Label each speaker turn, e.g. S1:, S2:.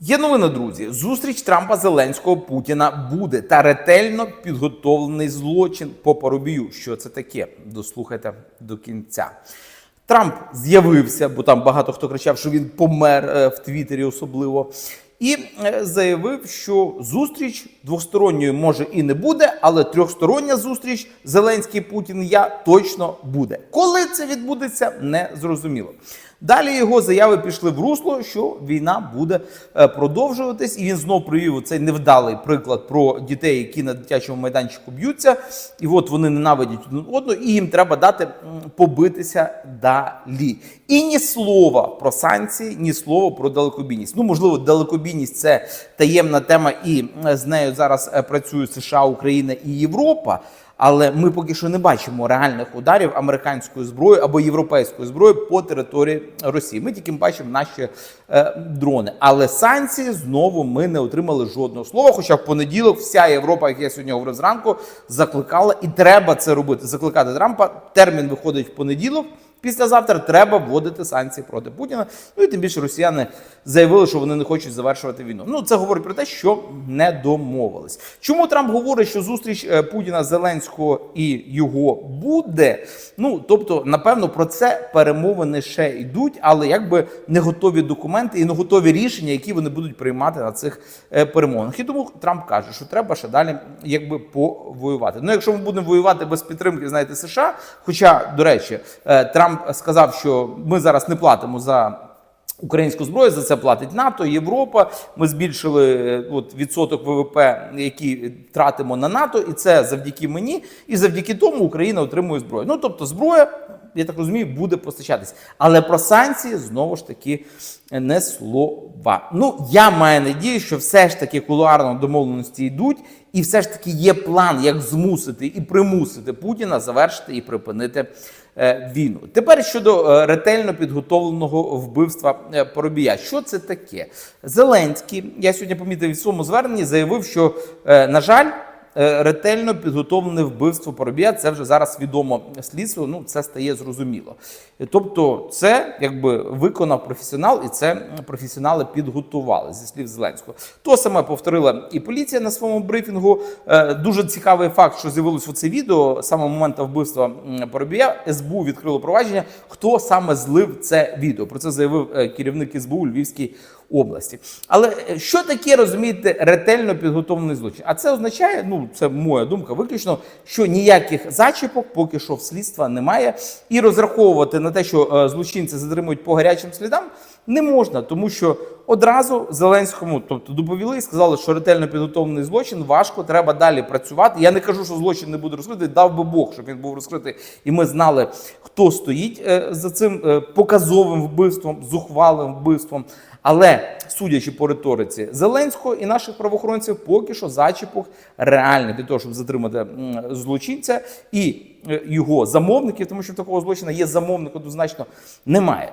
S1: Є новина, друзі. Зустріч Трампа Зеленського Путіна буде та ретельно підготовлений злочин по Парубію. Що це таке? Дослухайте до кінця. Трамп з'явився, бо там багато хто кричав, що він помер е, в Твіттері особливо. І е, заявив, що зустріч двосторонньої може і не буде, але трьохстороння зустріч Зеленський Путін я точно буде. Коли це відбудеться, не зрозуміло. Далі його заяви пішли в русло, що війна буде е, продовжуватись, і він знов привів цей невдалий приклад про дітей, які на дитячому майданчику б'ються, і от вони ненавидять один одного, і їм треба дати побитися далі. І ні слова про санкції, ні слова про далекобійність. Ну, можливо, далекобійність це таємна тема, і з нею зараз е, працюють США, Україна і Європа. Але ми поки що не бачимо реальних ударів американської зброї або європейської зброї по території Росії. Ми тільки бачимо наші е, дрони. Але санкції знову ми не отримали жодного слова. Хоча в понеділок вся Європа, як я сьогодні говорив зранку, закликала і треба це робити. Закликати Трампа. Термін виходить в понеділок. Післязавтра треба вводити санкції проти Путіна. Ну і тим більше росіяни заявили, що вони не хочуть завершувати війну. Ну це говорить про те, що не домовились. Чому Трамп говорить, що зустріч е, Путіна Зеленського і його буде? Ну тобто, напевно, про це перемовини ще йдуть, але якби не готові документи і не готові рішення, які вони будуть приймати на цих е, перемовинах. І тому Трамп каже, що треба ще далі, якби повоювати. Ну, якщо ми будемо воювати без підтримки, знаєте, США. Хоча, до речі, е, Трамп сказав, що ми зараз не платимо за. Українську зброю за це платить НАТО, Європа. Ми збільшили е, от, відсоток ВВП, який тратимо на НАТО, і це завдяки мені. І завдяки тому Україна отримує зброю. Ну тобто, зброя, я так розумію, буде постачатись. Але про санкції знову ж таки не слова. Ну я маю надію, що все ж таки кулуарно домовленості йдуть, і все ж таки є план, як змусити і примусити Путіна завершити і припинити е, війну. Тепер щодо е, ретельно підготовленого вбивства е, Поробія. Що це таке? Зеленський, я сьогодні помітив в своєму зверненні, заявив, що, на жаль, ретельно підготовлене вбивство Поробія. Це вже зараз відомо слідству. Ну це стає зрозуміло. Тобто, це якби виконав професіонал, і це професіонали підготували зі слів Зеленського. То саме повторила і поліція на своєму брифінгу. Е, Дуже цікавий факт, що з'явилось оце відео з самого моменту вбивства м, СБУ відкрило провадження. Хто саме злив це відео? Про це заявив е, керівник СБУ у Львівській області. Але е, що таке розумієте ретельно підготовлений злочин? А це означає, ну це моя думка, виключно, що ніяких зачіпок поки що в слідства немає, і розраховувати на те, що е, злочинці затримують по гарячим слідам, не можна, тому що одразу Зеленському, тобто доповіли і сказали, що ретельно підготовлений злочин важко, треба далі працювати. Я не кажу, що злочин не буде розкритий, дав би Бог, щоб він був розкритий, і ми знали, хто стоїть е, за цим показовим вбивством, зухвалим вбивством. Але судячи по риториці Зеленського і наших правоохоронців, поки що зачіпок реальний для того, щоб затримати злочинця і е, його замовників, тому що такого злочину є замовник однозначно немає.